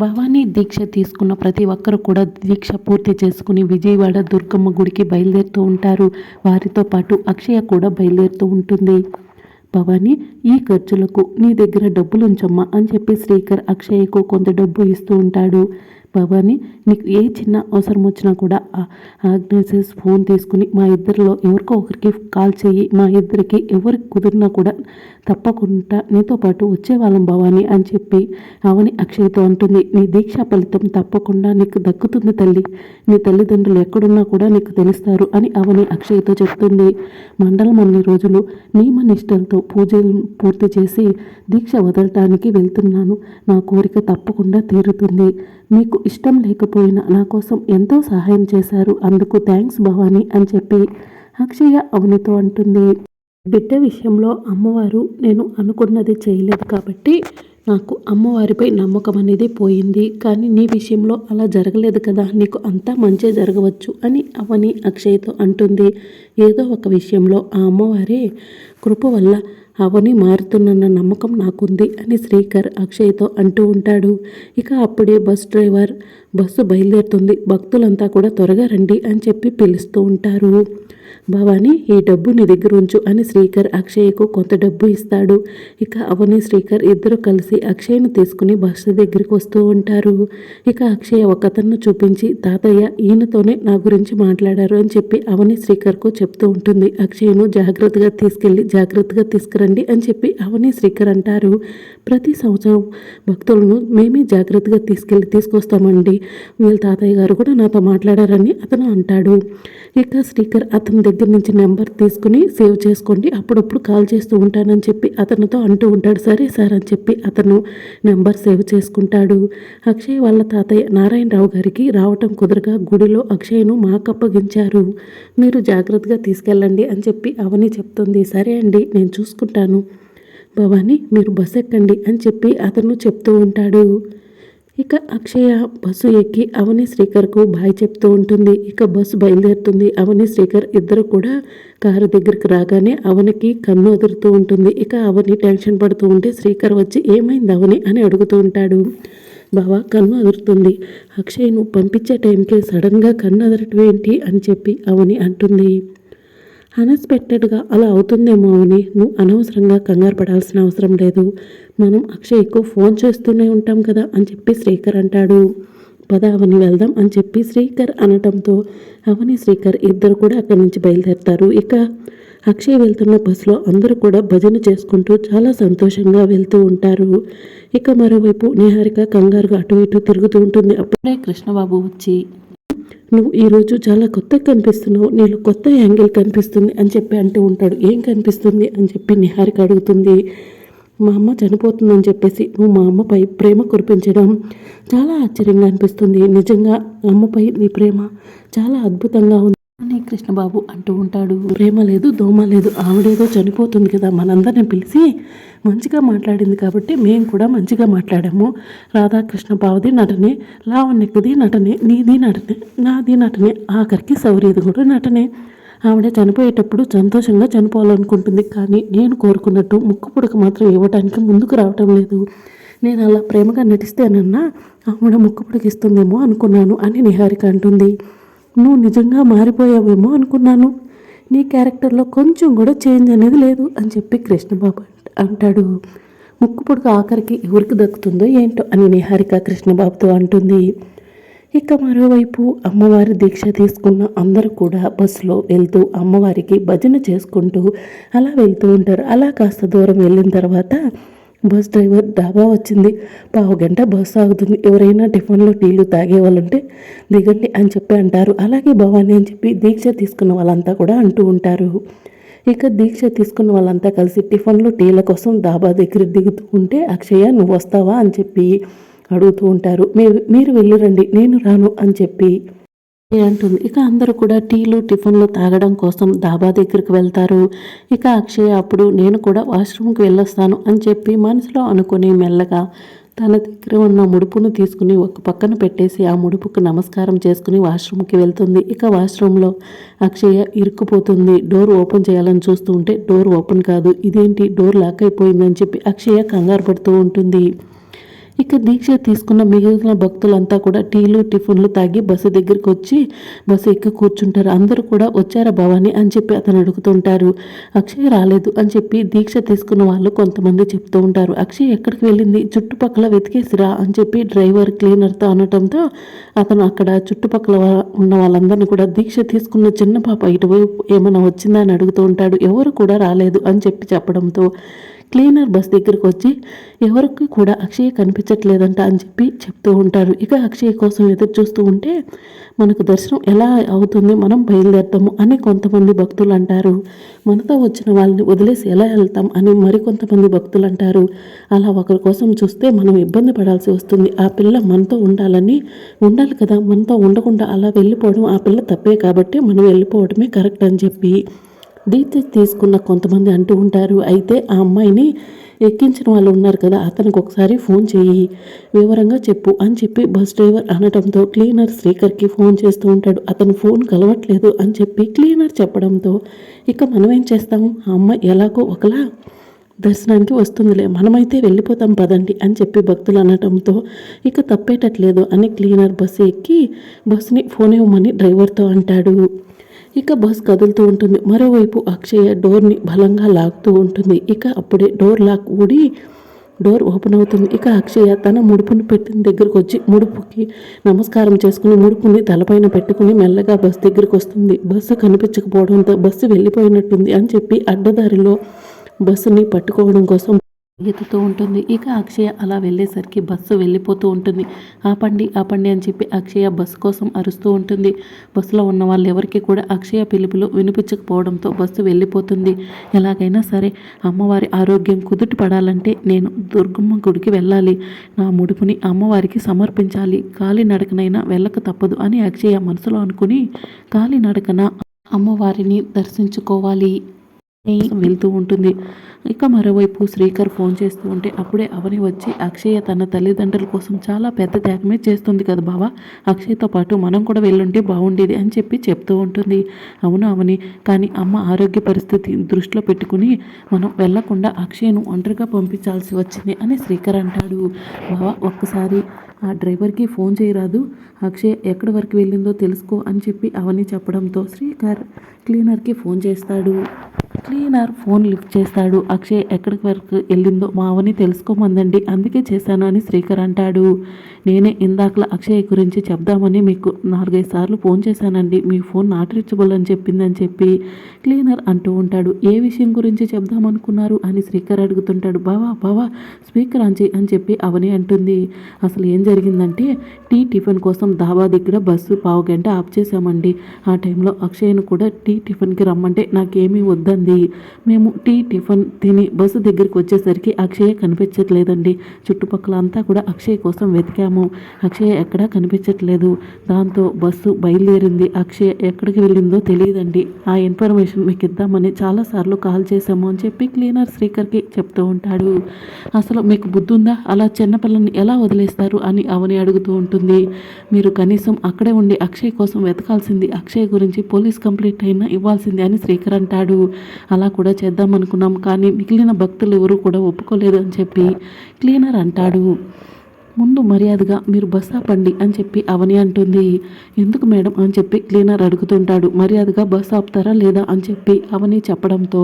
భవానీ దీక్ష తీసుకున్న ప్రతి ఒక్కరు కూడా దీక్ష పూర్తి చేసుకుని విజయవాడ దుర్గమ్మ గుడికి బయలుదేరుతూ ఉంటారు. వారితో పాటు అక్షయ కూడా బయలుదేరుతూ ఉంటుంది. భవానీ ఈ ఖర్చులకు నీ దగ్గర డబ్బులు ఉంచమ్మా అని చెప్పి శ్రీకర్ అక్షయ్కు కొంత డబ్బు ఇస్తూ ఉంటాడు. భవాని నీకు ఏ చిన్న అవసరం వచ్చినా కూడా ఆగ్నేసెస్ ఫోన్ తీసుకుని మా ఇద్దరిలో ఎవరికో ఒకరికి కాల్ చేయి. మా ఇద్దరికి ఎవరికి కుదిరినా కూడా తప్పకుండా నీతో పాటు వచ్చేవాళ్ళం భవాని అని చెప్పి అవని అక్షయ్తో అంటుంది. నీ దీక్ష ఫలితం తప్పకుండా నీకు దక్కుతుంది తల్లి. నీ తల్లిదండ్రులు ఎక్కడున్నా కూడా నీకు తెలుస్తారు అని అవని అక్షయ్తో చెప్తుంది. మండలం అన్ని రోజులు నియమ నిష్టలతో పూజలు పూర్తి చేసి దీక్ష వదలటానికి వెళ్తున్నాను. నా కోరిక తప్పకుండా తీరుతుంది. మీకు ఇష్టం లేకపోయినా నా కోసం ఎంతో సహాయం చేశారు. అందుకు థ్యాంక్స్ భవానీ అని చెప్పి అక్షయ అవనితో అంటుంది. బిడ్డ విషయంలో అమ్మవారు నేను అనుకున్నది చేయలేదు కాబట్టి నాకు అమ్మవారిపై నమ్మకం అనేది పోయింది. కానీ నీ విషయంలో అలా జరగలేదు కదా నీకు అంతా మంచి జరగవచ్చు అని అవని అక్షయ్తో అంటుంది. ఏదో ఒక విషయంలో ఆ అమ్మవారే కృప వల్ల అవని మారుతున్న నమ్మకం నాకుంది అని శ్రీకర్ అక్షయ్తో అంటూ ఉంటాడు. ఇక అప్పుడే బస్ డ్రైవర్ బస్సు బయలుదేరుతుంది. భక్తులంతా కూడా త్వరగా రండి అని చెప్పి పిలుస్తూ ఉంటారు. భవాని ఈ డబ్బు నీ దగ్గర ఉంచు అని శ్రీకర్ అక్షయ్కు కొంత డబ్బు ఇస్తాడు. ఇక అవని శ్రీకర్ ఇద్దరు కలిసి అక్షయ్ను తీసుకుని బస్ దగ్గరికి వస్తూ ఉంటారు. ఇక అక్షయ్ ఒకతన్ను చూపించి తాతయ్య ఈయనతోనే నా గురించి మాట్లాడారు అని చెప్పి అవని శ్రీకర్కు చెప్తూ ఉంటుంది. అక్షయ్ను జాగ్రత్తగా తీసుకెళ్ళి జాగ్రత్తగా తీసుకురండి అని చెప్పి అవని శ్రీకర్ అంటారు. ప్రతి సంవత్సరం భక్తులను మేమే జాగ్రత్తగా తీసుకెళ్ళి తీసుకొస్తామండి. వీళ్ళ తాతయ్య గారు కూడా నాతో మాట్లాడారని అతను అంటాడు. ఇక శ్రీకర్ అతను దగ్గర నుంచి నెంబర్ తీసుకుని సేవ్ చేసుకోండి. అప్పుడప్పుడు కాల్ చేస్తూ ఉంటానని చెప్పి అతనితో అంటూ ఉంటాడు. సరే సార్ అని చెప్పి అతను నెంబర్ సేవ్ చేసుకుంటాడు. అక్షయ్ వాళ్ళ తాతయ్య నారాయణరావు గారికి రావటం కుదరగా గుడిలో అక్షయ్ను మాకప్పగించారు మీరు జాగ్రత్తగా తీసుకెళ్ళండి అని చెప్పి అవని చెప్తుంది. సరే అండి నేను చూసుకుంటాను. భవానీ మీరు బస్ ఎక్కండి అని చెప్పి అతను చెప్తూ ఉంటాడు. ఇక అక్షయ బస్సు ఎక్కి అవని శ్రీకర్కు బాయ్ చెప్తూ ఉంటుంది. ఇక బస్సు బయలుదేరుతుంది. అవని శ్రీకర్ ఇద్దరు కూడా కారు దగ్గరికి రాగానే అవనికి కన్ను అదురుతూ ఉంటుంది. ఇక అవని టెన్షన్ పడుతూ ఉంటే శ్రీకర్ వచ్చి ఏమైంది అవని? అని అడుగుతూ ఉంటాడు. బావా కన్ను అదురుతుంది. అక్షయ్ నువ్వు పంపించే టైంకి సడన్గా కన్ను అదరటం ఏంటి? అని చెప్పి అవని అంటుంది. అన్ఎక్స్పెక్టెడ్గా అలా అవుతుందేమో అవని. నువ్వు అనవసరంగా కంగారు పడాల్సిన అవసరం లేదు. మనం అక్షయ్కు ఫోన్ చేస్తూనే ఉంటాం కదా అని చెప్పి శ్రీకర్ అంటాడు. పద అవని వెళ్దాం అని చెప్పి శ్రీకర్ అనటంతో అవని శ్రీకర్ ఇద్దరు కూడా అక్కడి నుంచి బయలుదేరుతారు. ఇక అక్షయ్ వెళ్తున్న బస్సులో అందరూ కూడా భజన చేసుకుంటూ చాలా సంతోషంగా వెళ్తూ ఉంటారు. ఇక మరోవైపు నిహారిక కంగారుగా అటు ఇటు తిరుగుతూ ఉంటుంది. అప్పుడే కృష్ణబాబు వచ్చి నువ్వు ఈరోజు చాలా కొత్తగా కనిపిస్తున్నావు. నీలో కొత్త యాంగిల్ కనిపిస్తుంది అని చెప్పి అంటూ ఉంటాడు. ఏం కనిపిస్తుంది అని చెప్పి నిహారిక అడుగుతుంది. మా అమ్మ చనిపోతుందని చెప్పేసి నువ్వు మా అమ్మపై ప్రేమ కురిపించడం చాలా ఆశ్చర్యంగా అనిపిస్తుంది. నిజంగా అమ్మపై నీ ప్రేమ చాలా అద్భుతంగా ఉంది. అని కృష్ణబాబు అంటూ ఉంటాడు. ప్రేమ లేదు దోమ లేదు ఆవిడేదో చనిపోతుంది కదా మనందరిని పిలిచి మంచిగా మాట్లాడింది కాబట్టి మేము కూడా మంచిగా మాట్లాడాము. రాధాకృష్ణ బావది నటనే లావణ్యకుది నటనే నీది నటనే నాది నటనే ఆఖరికి సౌర్యది కూడా నటనే. ఆవిడ చనిపోయేటప్పుడు సంతోషంగా చనిపోవాలనుకుంటుంది. కానీ నేను కోరుకున్నట్టు ముక్కు పుడక మాత్రం ఇవ్వడానికి ముందుకు రావటం లేదు. నేను అలా ప్రేమగా నటిస్తేనన్నా ఆవిడ ముక్కు పుడకిస్తుందేమో అనుకున్నాను అని నిహారిక అంటుంది. నువ్వు నిజంగా మారిపోయావేమో అనుకున్నాను. నీ క్యారెక్టర్లో కొంచెం కూడా చేంజ్ అనేది లేదు అని చెప్పి కృష్ణబాబు అంటాడు. ముక్కు పుడక ఆఖరికి ఎవరికి దక్కుతుందో ఏంటో అని నిహారిక కృష్ణబాబుతో అంటుంది. ఇక మరోవైపు అమ్మవారి దీక్ష తీసుకున్న అందరూ కూడా బస్సులో వెళ్తూ అమ్మవారికి భజన చేసుకుంటూ అలా వెళ్తూ ఉంటారు. అలా కాస్త దూరం వెళ్ళిన తర్వాత బస్ డ్రైవర్ డాబా వచ్చింది. పావు గంట బస్ ఆగుతుంది. ఎవరైనా టిఫిన్లో టీలు తాగే వాళ్ళంటే దిగండి అని చెప్పి అంటారు. అలాగే భవాని అని చెప్పి దీక్ష తీసుకున్న వాళ్ళంతా కూడా అంటూ ఉంటారు. ఇక దీక్ష తీసుకున్న వాళ్ళంతా కలిసి టిఫిన్లు టీల కోసం డాబా దగ్గర దిగుతూ ఉంటే అక్షయ నువ్వు వస్తావా అని చెప్పి అడుగుతూ ఉంటారు. మీరు మీరు వెళ్ళిరండి నేను రాను అని చెప్పి అంటుంది. ఇక అందరూ కూడా టీలు టిఫిన్లు తాగడం కోసం డాబా దగ్గరికి వెళ్తారు. ఇక అక్షయ అప్పుడు నేను కూడా వాష్రూమ్కి వెళ్ళొస్తాను అని చెప్పి మనసులో అనుకుని మెల్లగా తన దగ్గర ఉన్న ముడుపును తీసుకుని ఒక పక్కన పెట్టేసి ఆ ముడుపుకు నమస్కారం చేసుకుని వాష్రూమ్కి వెళ్తుంది. ఇక వాష్రూమ్లో అక్షయ ఇరుక్కుపోతుంది. డోర్ ఓపెన్ చేయాలని చూస్తూ ఉంటే డోర్ ఓపెన్ కాదు. ఇదేంటి? డోర్ లాక్ అయిపోయిందని చెప్పి అక్షయ కంగారు పడుతూ ఉంటుంది. ఇక దీక్ష తీసుకున్న మిగిలిన భక్తులంతా కూడా టీలు టిఫిన్లు తాగి బస్సు దగ్గరికి వచ్చి బస్సు ఎక్కి కూర్చుంటారు. అందరూ కూడా వచ్చారా భవాని అని చెప్పి అతను అడుగుతుంటారు. అక్షయ్ రాలేదు అని చెప్పి దీక్ష తీసుకున్న వాళ్ళు కొంతమంది చెప్తూ ఉంటారు. అక్షయ్ ఎక్కడికి వెళ్ళింది? చుట్టుపక్కల వెతికేసిరా అని చెప్పి డ్రైవర్ క్లీనర్తో అనటంతో అతను అక్కడ చుట్టుపక్కల ఉన్న వాళ్ళందరినీ కూడా దీక్ష తీసుకున్న చిన్న పాప ఇటువైపు ఏమైనా వచ్చిందా అని అడుగుతూ ఉంటాడు. ఎవరు కూడా రాలేదు అని చెప్పి చెప్పడంతో క్లీనర్ బస్ దగ్గరికి వచ్చి ఎవరికి కూడా అక్షయ్ కనిపించట్లేదంట అని చెప్పి చెప్తూ ఉంటారు. ఇక అక్షయ్ కోసం ఎదురు చూస్తూ ఉంటే మనకు దర్శనం ఎలా అవుతుంది మనం బయలుదేరుతాము అని కొంతమంది భక్తులు అంటారు. మనతో వచ్చిన వాళ్ళని వదిలేసి ఎలా వెళ్తాం అని మరికొంతమంది భక్తులు అంటారు. అలా ఒకరి కోసం చూస్తే మనం ఇబ్బంది పడాల్సి వస్తుంది. ఆ పిల్ల మనతో ఉండాలని ఉండాలి కదా. మనతో ఉండకుండా అలా వెళ్ళిపోవడం ఆ పిల్ల తప్పే కాబట్టి మనం వెళ్ళిపోవడమే కరెక్ట్ అని చెప్పి దీక్ష తీసుకున్న కొంతమంది అంటూ ఉంటారు. అయితే ఆ అమ్మాయిని ఎక్కించిన వాళ్ళు ఉన్నారు కదా అతనికి ఒకసారి ఫోన్ చేయి వివరంగా చెప్పు అని చెప్పి బస్ డ్రైవర్ అనడంతో క్లీనర్ శ్రీకర్కి ఫోన్ చేస్తూ ఉంటాడు. అతను ఫోన్ కలవట్లేదు అని చెప్పి క్లీనర్ చెప్పడంతో ఇక మనం ఏం చేస్తాము ఆ అమ్మాయి ఎలాగో ఒకలా దర్శనానికి వస్తుందిలే మనమైతే వెళ్ళిపోతాం పదండి అని చెప్పి భక్తులు అనటంతో ఇక తప్పేటట్లేదు అని క్లీనర్ బస్సు ఎక్కి బస్సుని ఫోన్ ఇవ్వమని డ్రైవర్తో అంటాడు. ఇక బస్ కదులుతూ ఉంటుంది. మరోవైపు అక్షయ డోర్ని బలంగా లాగుతూ ఉంటుంది. ఇక అప్పుడే డోర్ లాక్ ఊడి డోర్ ఓపెన్ అవుతుంది. ఇక అక్షయ తన ముడుపుని పెట్టిన దగ్గరకు వచ్చి ముడుపుకి నమస్కారం చేసుకుని ముడుపుని తలపైన పెట్టుకుని మెల్లగా బస్సు దగ్గరికి వస్తుంది. బస్సు కనిపించకపోవడంతో బస్సు వెళ్ళిపోయినట్టుంది అని చెప్పి అడ్డదారిలో బస్సుని పట్టుకోవడం కోసం ఎత్తుతూ ఉంటుంది. ఇక అక్షయ అలా వెళ్ళేసరికి బస్సు వెళ్ళిపోతూ ఉంటుంది. ఆపండి ఆపండి అని చెప్పి అక్షయ బస్సు కోసం అరుస్తూ ఉంటుంది. బస్సులో ఉన్న వాళ్ళు ఎవరికి కూడా అక్షయ పిలుపులు వినిపించకపోవడంతో బస్సు వెళ్ళిపోతుంది. ఎలాగైనా సరే అమ్మవారి ఆరోగ్యం కుదుట పడాలంటే నేను దుర్గమ్మ గుడికి వెళ్ళాలి. నా ముడుపుని అమ్మవారికి సమర్పించాలి. కాలినడకనైనా వెళ్ళక తప్పదు అని అక్షయ మనసులో అనుకుని కాలినడకన అమ్మవారిని దర్శించుకోవాలి. అని వెళ్తూ ఉంటుంది. ఇక మరోవైపు శ్రీకర్ ఫోన్ చేస్తూ ఉంటే అప్పుడే అవని వచ్చి అక్షయ తన తల్లిదండ్రుల కోసం చాలా పెద్ద త్యాగమే చేస్తుంది కదా బావా. అక్షయ్తో పాటు మనం కూడా వెళ్ళుంటే బాగుండేది అని చెప్పి చెప్తూ ఉంటుంది. అవును అవని కానీ అమ్మ ఆరోగ్య పరిస్థితి దృష్టిలో పెట్టుకుని మనం వెళ్ళకుండా అక్షయ్ను ఒంటరిగా పంపించాల్సి వచ్చింది అని శ్రీకర్ అంటాడు. బావా ఒక్కసారి ఆ డ్రైవర్కి ఫోన్ చేయరాదు. అక్షయ్ ఎక్కడి వరకు వెళ్ళిందో తెలుసుకో అని చెప్పి అవని చెప్పడంతో శ్రీకర్ క్లీనర్కి ఫోన్ చేస్తాడు. క్లీనర్ ఫోన్ లిఫ్ట్ చేస్తాడు. అక్షయ్ ఎక్కడికి వరకు వెళ్ళిందో మావని తెలుసుకోమందండి. అందుకే చేశాను అని శ్రీకర్ అంటాడు. నేనే ఇందాకలా అక్షయ్ గురించి చెప్దామని మీకు నాలుగైదు సార్లు ఫోన్ చేశానండి. మీ ఫోన్ నాట్ రీచబుల్ అని చెప్పిందని చెప్పి క్లీనర్ అంటూ ఉంటాడు. ఏ విషయం గురించి చెప్దామనుకున్నారు అని శ్రీకర్ అడుగుతుంటాడు. బావా బావా స్పీకర్ అని అని చెప్పి అవని అంటుంది. అసలు ఏం జరిగిందంటే టీ టిఫిన్ కోసం దాబా దగ్గర బస్సు పావు గంట ఆఫ్ చేశామండి. ఆ టైంలో అక్షయ్ను కూడా టీ టిఫిన్కి రమ్మంటే నాకేమీ వద్దంది. మేము టీ టిఫిన్ తిని బస్సు దగ్గరికి వచ్చేసరికి అక్షయ్ కనిపించట్లేదండి. చుట్టుపక్కల అంతా కూడా అక్షయ్ కోసం వెతికాము. అక్షయ్ ఎక్కడా కనిపించట్లేదు. దాంతో బస్సు బయలుదేరింది. అక్షయ్ ఎక్కడికి వెళ్ళిందో తెలియదండి. ఆ ఇన్ఫర్మేషన్ మీకు ఇద్దామని చాలాసార్లు కాల్ చేశాము అని చెప్పి క్లీనర్ శ్రీకర్కి చెప్తూ ఉంటాడు. అసలు మీకు బుద్ధుందా? అలా చిన్నపిల్లని ఎలా వదిలేస్తారు? అని అవని అడుగుతూ ఉంటుంది. మీరు కనీసం అక్కడే ఉండి అక్షయ్ కోసం వెతకాల్సింది అక్షయ్ గురించి పోలీస్ కంప్లైంట్ అయినా ఇవ్వాల్సింది అని శ్రీకర్ అంటాడు. అలా కూడా చేద్దాం అనుకున్నాం కానీ మిగిలిన భక్తులు ఎవరు కూడా ఒప్పుకోలేదు అని చెప్పి క్లీనర్ అంటాడు. ముందు మర్యాదగా మీరు బస్ ఆపండి అని చెప్పి అవని అంటుంది. ఎందుకు మేడం అని చెప్పి క్లీనర్ అడుగుతుంటాడు. మర్యాదగా బస్ ఆపుతారా లేదా అని చెప్పి అవని చెప్పడంతో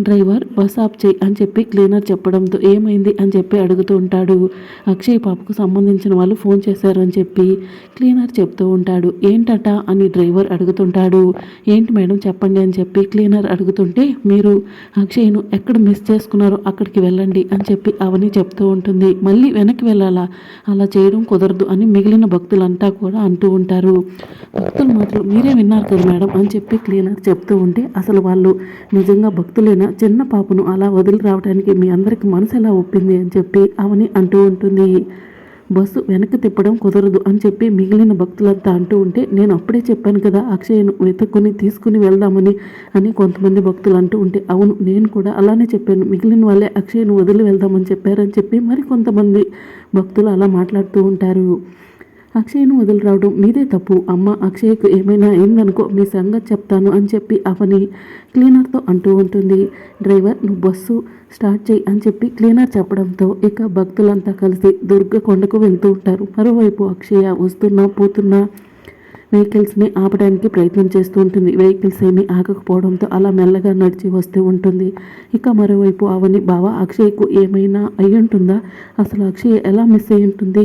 డ్రైవర్ బస్ ఆప్ చేయి అని చెప్పి క్లీనర్ చెప్పడంతో ఏమైంది అని చెప్పి అడుగుతూ ఉంటాడు. అక్షయ్ పాపకు సంబంధించిన వాళ్ళు ఫోన్ చేశారు అని చెప్పి క్లీనర్ చెప్తూ ఉంటాడు. ఏంటట అని డ్రైవర్ అడుగుతుంటాడు. ఏంటి మేడం చెప్పండి అని చెప్పి క్లీనర్ అడుగుతుంటే మీరు అక్షయ్ను ఎక్కడ మిస్ చేసుకున్నారో అక్కడికి వెళ్ళండి అని చెప్పి అవని చెప్తూ ఉంటుంది. మళ్ళీ వెనక్కి వెళ్ళాలా? అలా చేయడం కుదరదు అని మిగిలిన భక్తులంతా కూడా అంటూ ఉంటారు. భక్తులు మాత్రం మీరే విన్నారు కదా మేడం అని చెప్పి క్లీనర్ చెప్తూ ఉంటే అసలు వాళ్ళు నిజంగా భక్తులైనా? చిన్న పాపను అలా వదిలి రావడానికి మీ అందరికి మనసు ఎలా ఒప్పింది అని చెప్పి అవని అంటూ ఉంటుంది. బస్సు వెనక్కి తిప్పడం కుదరదు అని చెప్పి మిగిలిన భక్తులంతా అంటూ ఉంటే నేను అప్పుడే చెప్పాను కదా అక్షయను వెతుక్కుని తీసుకుని వెళ్దామని అని కొంతమంది భక్తులు అంటూ ఉంటే అవును నేను కూడా అలానే చెప్పాను. మిగిలిన వాళ్ళే అక్షయను వదిలి వెళ్దామని చెప్పారని చెప్పి మరి కొంతమంది భక్తులు అలా మాట్లాడుతూ ఉంటారు. అక్షయ్ను వదిలి రావడం మీదే తప్పు. అమ్మ అక్షయ్కు ఏమైనా అయిందనుకో మీ సంగతి చెప్తాను అని చెప్పి అవని క్లీనర్తో అంటూ ఉంటుంది. డ్రైవర్ నువ్వు బస్సు స్టార్ట్ చేయి అని చెప్పి క్లీనర్ చెప్పడంతో ఇక భక్తులంతా కలిసి దుర్గ కొండకు వెళ్తూ ఉంటారు. మరోవైపు అక్షయ వస్తున్నా పోతున్నా వెహికల్స్ని ఆపడానికి ప్రయత్నం చేస్తూ ఉంటుంది. వెహికల్స్ ఏమీ ఆగకపోవడంతో అలా మెల్లగా నడిచి వస్తూ ఉంటుంది. ఇక మరోవైపు అవని బావ అక్షయ్కు ఏమైనా అయి ఉంటుందా అసలు అక్షయ్ ఎలా మిస్ అయ్యి ఉంటుంది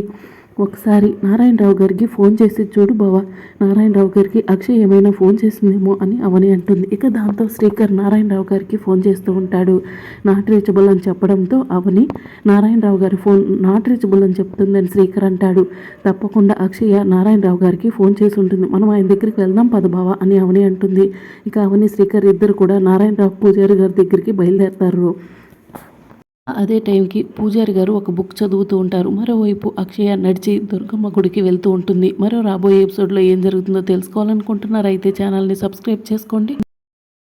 ఒకసారి నారాయణరావు గారికి ఫోన్ చేసి చూడు బావ నారాయణరావు గారికి అక్షయ్ ఏమైనా ఫోన్ చేసిందేమో అని అవని అంటుంది. ఇక దాంతో శ్రీకర్ నారాయణరావు గారికి ఫోన్ చేస్తూ ఉంటాడు. నాట్ రీచబుల్ అని చెప్పడంతో అవని నారాయణరావు గారి ఫోన్ నాట్ రీచబుల్ అని చెప్తుందని శ్రీకర్ అంటాడు. తప్పకుండా అక్షయ నారాయణరావు గారికి ఫోన్ చేసి ఉంటుంది. మనం ఆయన దగ్గరికి వెళ్దాం పద బావ అని అవని అంటుంది. ఇక అవని శ్రీకర్ ఇద్దరు కూడా నారాయణరావు పూజారి గారి దగ్గరికి బయలుదేరతారు. అదే టైంకి పూజారి గారు ఒక బుక్ చదువుతూ ఉంటారు. మరోవైపు అక్షయ నడిచి దుర్గమ్మ గుడికి వెళ్తూ ఉంటుంది. మరో రాబోయే ఎపిసోడ్లో ఏం జరుగుతుందో తెలుసుకోవాలనుకుంటున్నారైతే ఛానల్ని సబ్స్క్రైబ్ చేసుకోండి.